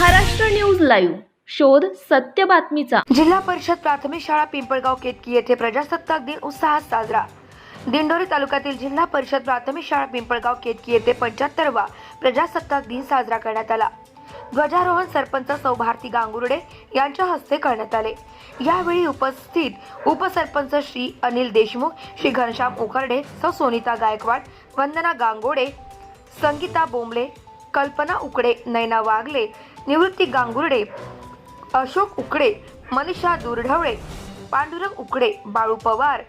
Maharashtra news live. शोध सत्य बातमीचा. जिल्हा परिषद प्राथमिक शाळा पिंपळगाव केतकी येथे प्रजासत्ताक दिन उत्साहात साजरा. दिंडोरी तालुक्यातील जिल्हा परिषद प्राथमिक शाळा पिंपळगाव केतकी येथे पंच्याहत्तरवा प्रजासत्ताक दिन साजरा करण्यात आला. ध्वजारोहण सरपंच सौ भारती गांगुर्डे यांच्या हस्ते करण्यात आले. यावेळी उपस्थित उपसरपंच श्री अनिल देशमुख श्री घनश्याम उकर्डे सौ सोनिता गायकवाड वंदना गांगोडे संगीता बोंबले कल्पना उकडे नैना वागले निवृत्ती गांगुर्डे अशोक उकडे मनीषा दुर्ढवळे पांडुरंग उकडे बाळू पवार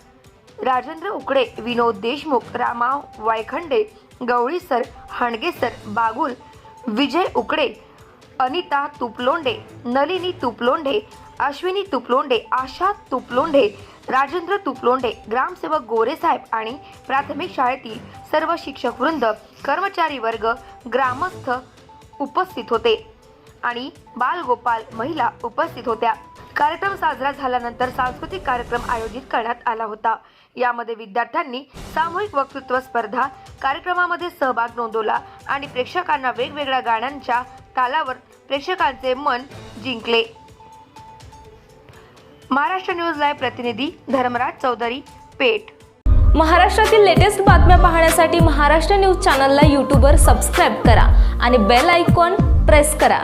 राजेंद्र उकडे विनोद देशमुख रामाव वायखंडे गवळीसर हाणगेसर बागुल विजय उकडे अनिता तुपलोंडे नलिनी तुपलोंडे अश्विनी तुपलोंडे आशा तुपलोंडे राजेंद्र तुपलोंडे ग्रामसेवक गोरेसाहेब आणि प्राथमिक शाळेतील सर्व शिक्षक वृंद कर्मचारी वर्ग ग्रामस्थ उपस्थित होते आणि बालगोपाल महिला उपस्थित होत्या. कार्यक्रम साजरा झाल्यानंतर सांस्कृतिक कार्यक्रम आयोजित करण्यात आला होता. यामध्ये विद्यार्थ्यांनी सामूहिक वक्तृत्व स्पर्धा कार्यक्रमामध्ये सहभाग नोंदवला आणि प्रेक्षकांना वेगवेगळ्या गाण्यांच्या तालावर प्रेक्षकांचे मन जिंकले. महाराष्ट्र न्यूज लाईव्ह प्रतिनिधी धर्मराज चौधरी पेठ. महाराष्ट्रातील लेटेस्ट बातम्या पाहण्यासाठी महाराष्ट्र न्यूज चॅनलला यूट्यूबवर सबस्क्राईब करा आणि बेल आयकॉन प्रेस करा.